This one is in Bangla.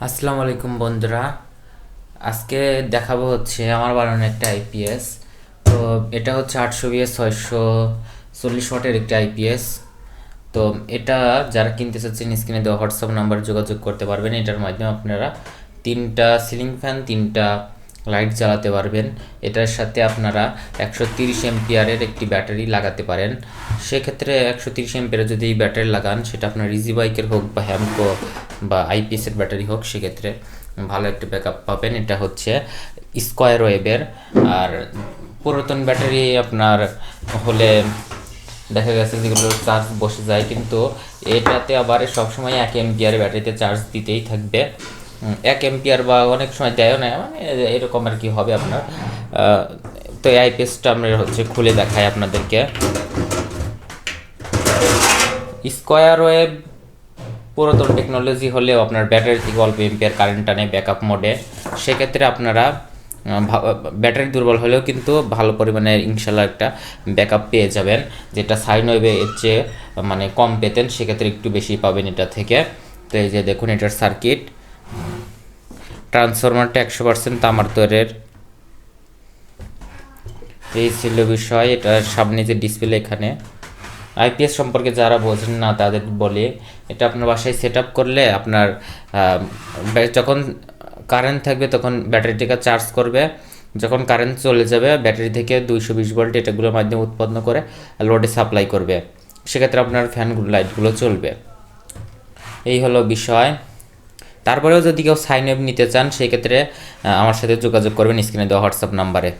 আসসালামু আলাইকুম বন্ধুরা। আজকে দেখাবো হচ্ছে আমার বানানো একটা আইপিএস তো এটা হচ্ছে আটশো বিয়ে ছয়শো চল্লিশ ওয়াটের একটা আইপিএস তো এটা যারা কিনতে চাচ্ছেন স্ক্রিনে দেওয়া হোয়াটসঅ্যাপ নাম্বার যোগাযোগ করতে পারবেন। এটার মাধ্যমে আপনারা তিনটা সিলিং ফ্যান, তিনটা লাইট জ্বালাতে পারবেন। এটার সাথে আপনারা একশো তিরিশ এমপিয়ারের একটি ব্যাটারি লাগাতে পারেন। সেক্ষেত্রে একশো তিরিশ এমপিয়ারের যদি এই ব্যাটারি লাগান, সেটা আপনার ইজি বাইকের হোক বা হ্যামকো বা আইপিএসের ব্যাটারি হোক, সেক্ষেত্রে ভালো একটা ব্যাকআপ পাবেন। এটা হচ্ছে স্কোয়ার ওয়েবের আর পুরাতন ব্যাটারি আপনার হলে দেখা গেছে যেগুলো চার্জ বসে যায়, কিন্তু এটাতে আবার সবসময় এক এমপিয়ার ব্যাটারিতে চার্জ দিতেই থাকবে। এক এমপিয়ার বা অনেক সময় দেয়ও না মানে এরকম আর কি হবে আপনার। তো এই আইপিএসটা আমরা হচ্ছে খুলে দেখাই আপনাদেরকে। স্কোয়ার ওয়েব, পুরাতন টেকনোলজি হলেও আপনার ব্যাটারি থেকে অল্প এম্পিয়ার কারেন্ট টানে ব্যাকআপ মোডে সেক্ষেত্রে আপনারা ব্যাটারি দুর্বল হলেও কিন্তু ভালো পরিমাণে ইনশাল্লাহ একটা ব্যাকআপ পেয়ে যাবেন, যেটা সাইন ওয়েবে এর চেয়ে মানে কম পেতেন, সেক্ষেত্রে একটু বেশি পাবেন এটা থেকে। তো এই যে দেখুন, এটার সার্কিট ট্রান্সফরমারটা একশো পার্সেন্ট তামার তৈরের। এই ছিল বিষয় এটার সামনে যে ডিসপ্লে এখানে। আইপিএস সম্পর্কে যারা বোঝেন না, তাদের বলে, এটা আপনার বাসায় সেট করলে আপনার যখন কারেন্ট থাকবে তখন ব্যাটারিটাকে চার্জ করবে। যখন কারেন্ট চলে যাবে, ব্যাটারি থেকে দুইশো বিশ ভোল্ট এটাগুলোর মাধ্যমে উৎপন্ন করে লোডে সাপ্লাই করবে। সেক্ষেত্রে আপনার ফ্যানগুলো লাইটগুলো চলবে। এই হলো বিষয়। তারপরেও যদি কেউ সাইন আপ নিতে চান সেক্ষেত্রে আমার সাথে যোগাযোগ করবেন স্ক্রিনে দেওয়া হোয়াটসঅ্যাপ নাম্বারে